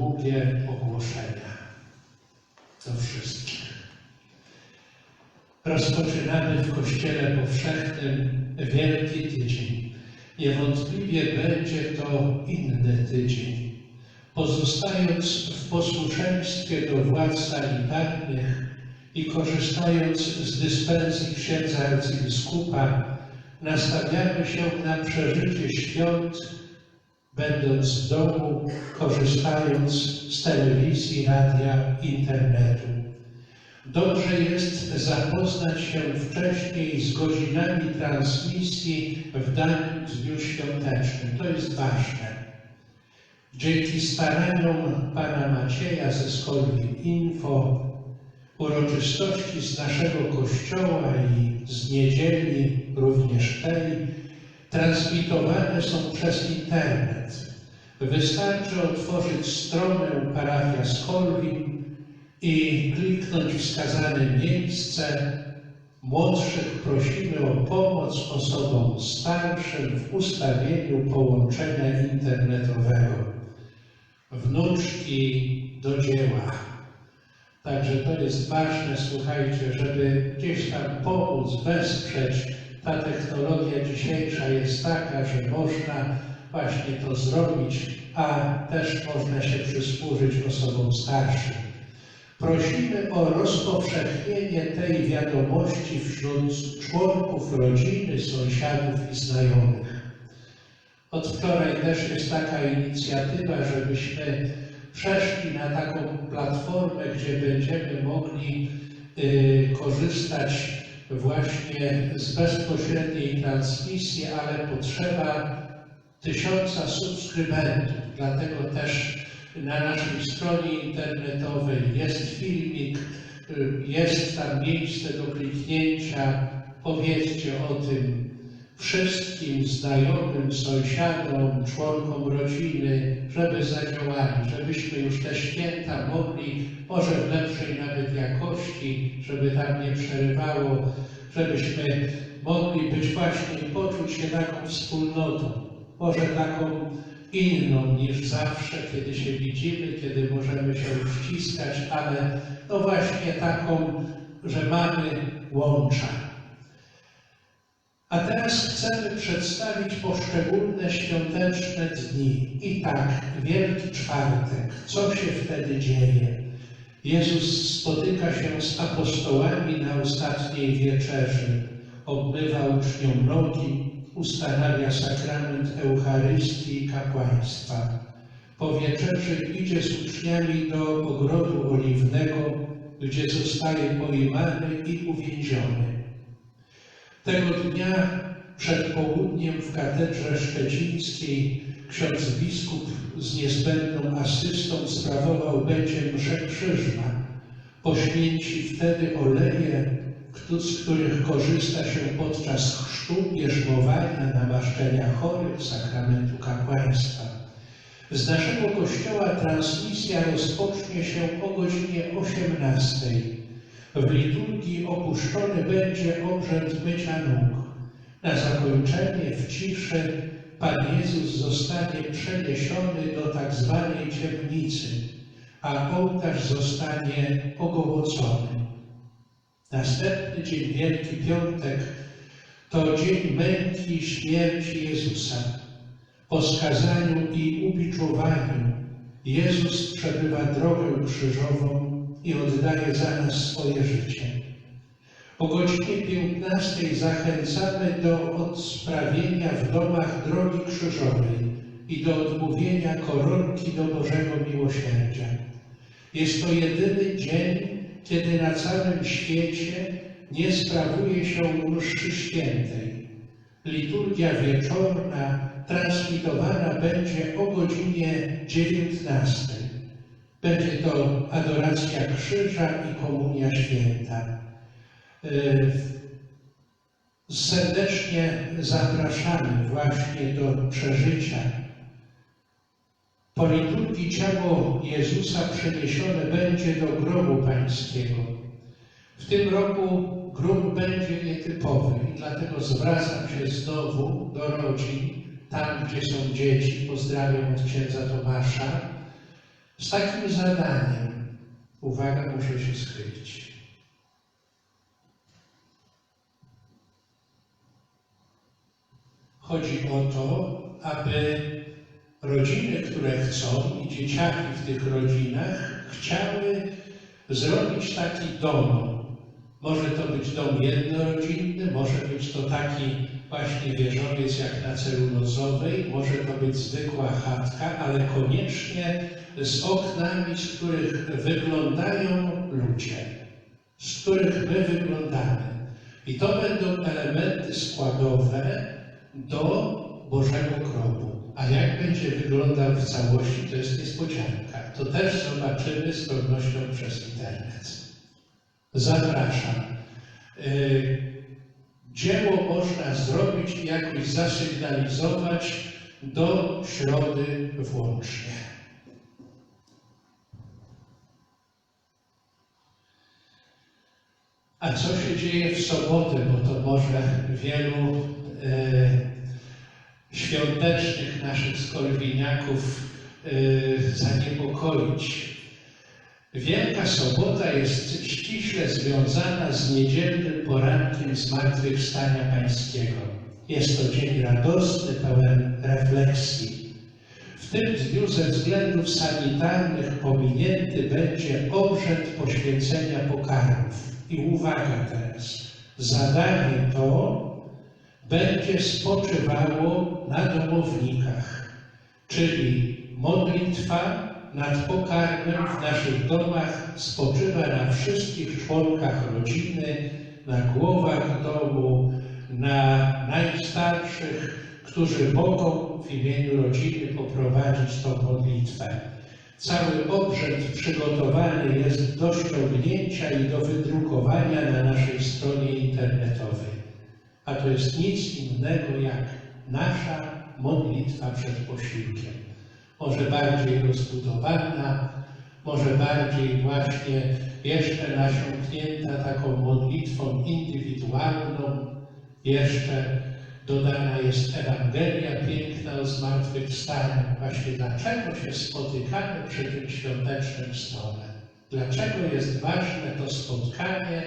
długie ogłoszenia do wszystkich. Rozpoczynamy w Kościele Powszechnym Wielki Tydzień. Niewątpliwie będzie to inny tydzień. Pozostając w posłuszeństwie do władz sanitarnych i korzystając z dyspensji księdza arcybiskupa, nastawiamy się na przeżycie świąt, będąc w domu, korzystając z telewizji, radia, internetu. Dobrze jest zapoznać się wcześniej z godzinami transmisji w danym dniu świątecznym. To jest ważne. Dzięki staraniom pana Macieja ze Skolwi Info, uroczystości z naszego kościoła i z niedzieli, również tej, transmitowane są przez internet. Wystarczy otworzyć stronę parafia Skolwi i kliknąć wskazane miejsce. Młodszych prosimy o pomoc osobom starszym w ustawieniu połączenia internetowego. Wnuczki do dzieła. Także to jest ważne, słuchajcie, żeby gdzieś tam pomóc, wesprzeć. Ta technologia dzisiejsza jest taka, że można właśnie to zrobić, a też można się przysłużyć osobom starszym. Prosimy o rozpowszechnienie tej wiadomości wśród członków rodziny, sąsiadów i znajomych. Od wczoraj też jest taka inicjatywa, żebyśmy przeszli na taką platformę, gdzie będziemy mogli y, korzystać właśnie z bezpośredniej transmisji, ale potrzeba tysiąca subskrybentów. Dlatego też na naszej stronie internetowej jest filmik, y, jest tam miejsce do kliknięcia. Powiedzcie o tym wszystkim znajomym, sąsiadom, członkom rodziny, żeby zadziałali, żebyśmy już te święta mogli, może w lepszej nawet jakości, żeby tam nie przerywało, żebyśmy mogli być właśnie poczuć się taką wspólnotą, może taką inną niż zawsze, kiedy się widzimy, kiedy możemy się ściskać, ale no właśnie taką, że mamy łącza. A teraz chcemy przedstawić poszczególne świąteczne dni. I tak, Wielki Czwartek, co się wtedy dzieje? Jezus spotyka się z apostołami na ostatniej wieczerzy, obmywa uczniom nogi, ustanawia sakrament Eucharystii i kapłaństwa. Po wieczerzy idzie z uczniami do ogrodu oliwnego, gdzie zostaje pojmany i uwięziony. Tego dnia przed południem w katedrze szczecińskiej ksiądz biskup z niezbędną asystą sprawował będzie mszę krzyżma. Poświęci wtedy oleje, z których korzysta się podczas chrztu, bierzmowania, namaszczenia chorych, sakramentu kapłaństwa. Z naszego kościoła transmisja rozpocznie się o godzinie 18. W liturgii opuszczony będzie obrzęd mycia nóg. Na zakończenie w ciszy Pan Jezus zostanie przeniesiony do tak zwanej ciemnicy, a ołtarz zostanie ogołocony. Następny dzień, Wielki Piątek, to dzień męki i śmierci Jezusa. Po skazaniu i ubiczowaniu Jezus przebywa drogę krzyżową i oddaje za nas swoje życie. O godzinie 15 zachęcamy do odsprawienia w domach drogi krzyżowej i do odmówienia koronki do Bożego Miłosierdzia. Jest to jedyny dzień, kiedy na całym świecie nie sprawuje się mszy świętej. Liturgia wieczorna transmitowana będzie o godzinie 19. Będzie to adoracja krzyża i komunia święta. Y, serdecznie zapraszamy właśnie do przeżycia. Po liturgii ciało Jezusa przeniesione będzie do grobu pańskiego. W tym roku grób będzie nietypowy i dlatego zwracam się znowu do rodzin, tam gdzie są dzieci, pozdrawiam od księdza Tomasza, Z takim zadaniem, uwaga, muszę się schylić. Chodzi o to, aby rodziny, które chcą i dzieciaki w tych rodzinach chciały zrobić taki dom. Może to być dom jednorodzinny, może być to taki właśnie wieżowiec jak na celulozowej, może to być zwykła chatka, ale koniecznie z oknami, z których wyglądają ludzie, z których my wyglądamy. I to będą elementy składowe do Bożego grobu. A jak będzie wyglądał w całości, to jest niespodzianka. To też zobaczymy z pewnością przez internet. Zapraszam. Y, Dzieło można zrobić i jakoś zasygnalizować do środy włącznie. A co się dzieje w sobotę, bo to może wielu e, świątecznych naszych skorwiniaków e, zaniepokoić. Wielka Sobota jest ściśle związana z niedzielnym porankiem Zmartwychwstania Pańskiego. Jest to dzień radosny, pełen refleksji. W tym dniu ze względów sanitarnych pominięty będzie obrzęd poświęcenia pokarmów. I uwaga teraz, zadanie to będzie spoczywało na domownikach, czyli modlitwa nad pokarmem w naszych domach spoczywa na wszystkich członkach rodziny, na głowach domu, na najstarszych, którzy mogą w imieniu rodziny poprowadzić tą modlitwę. Cały obrzęd przygotowany jest do ściągnięcia i do wydrukowania na naszej stronie internetowej. A to jest nic innego jak nasza modlitwa przed posiłkiem. Może bardziej rozbudowana, może bardziej właśnie jeszcze nasiąknięta taką modlitwą indywidualną, jeszcze dodana jest Ewangelia piękna o zmartwychwstaniu. Właśnie dlaczego się spotykamy przy tym świątecznym stole? Dlaczego jest ważne to spotkanie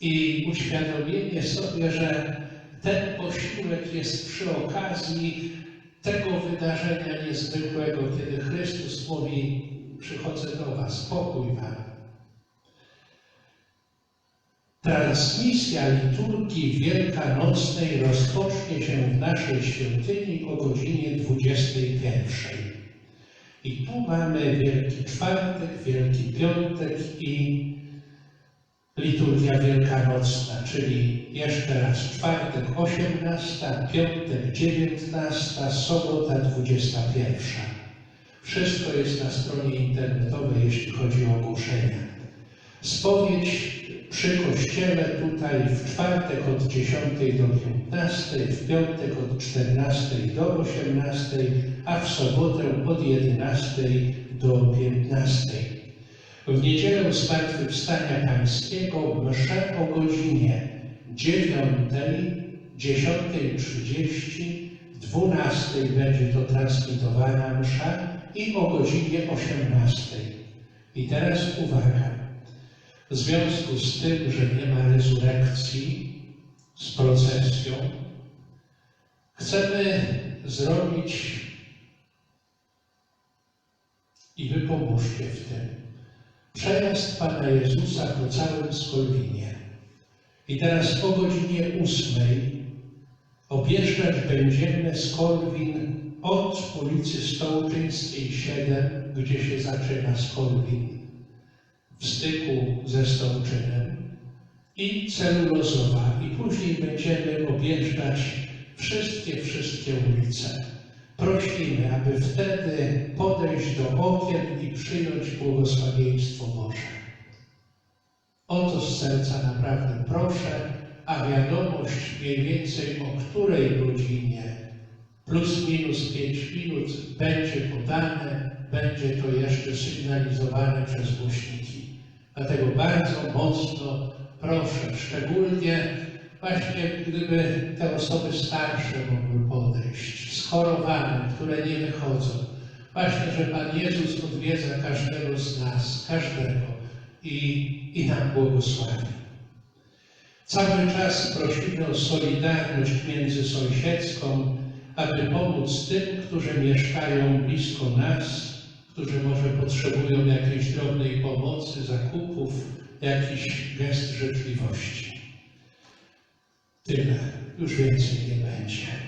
i uświadomienie sobie, że ten posiłek jest przy okazji tego wydarzenia niezwykłego, kiedy Chrystus mówi: Przychodzę do Was, pokój Wam. Transmisja liturgii wielkanocnej rozpocznie się w naszej świątyni o godzinie 21. I tu mamy Wielki Czwartek, Wielki Piątek i liturgia wielkanocna, czyli jeszcze raz czwartek 18, piątek 19, sobota 21. Wszystko jest na stronie internetowej, jeśli chodzi o ogłoszenia. Spowiedź przy kościele tutaj w czwartek od 10 do 15, w piątek od 14 do 18, a w sobotę od 11 do 15. W niedzielę Zmartwychwstania Pańskiego mszę o godzinie 9, 10.30, 12 będzie to transmitowana msza i o godzinie 18. I teraz uwaga. W związku z tym, że nie ma rezurekcji z procesją, chcemy zrobić i wy pomóżcie w tym. Przejazd Pana Jezusa po całym Skolwinie. I teraz o godzinie ósmej objeżdżać będziemy Skolwin od ulicy Stołczyńskiej 7, gdzie się zaczyna Skolwin w styku ze Stołczynem i celulozowa. I później będziemy objeżdżać wszystkie, wszystkie ulice. Prosimy, aby wtedy podejść do okien i przyjąć błogosławieństwo Boże. O to z serca naprawdę proszę, a wiadomość mniej więcej o której godzinie plus minus 5 minut będzie podane, będzie to jeszcze sygnalizowane przez głośniki. Dlatego bardzo mocno proszę, szczególnie właśnie gdyby te osoby starsze mogły podejść, schorowane, które nie wychodzą, Właśnie, że Pan Jezus odwiedza każdego z nas, każdego i, i nam błogosławi. Cały czas prosimy o solidarność międzysąsiedzką, aby pomóc tym, którzy mieszkają blisko nas, którzy może potrzebują jakiejś drobnej pomocy, zakupów, jakiś gest życzliwości. Tyle, już więcej nie będzie.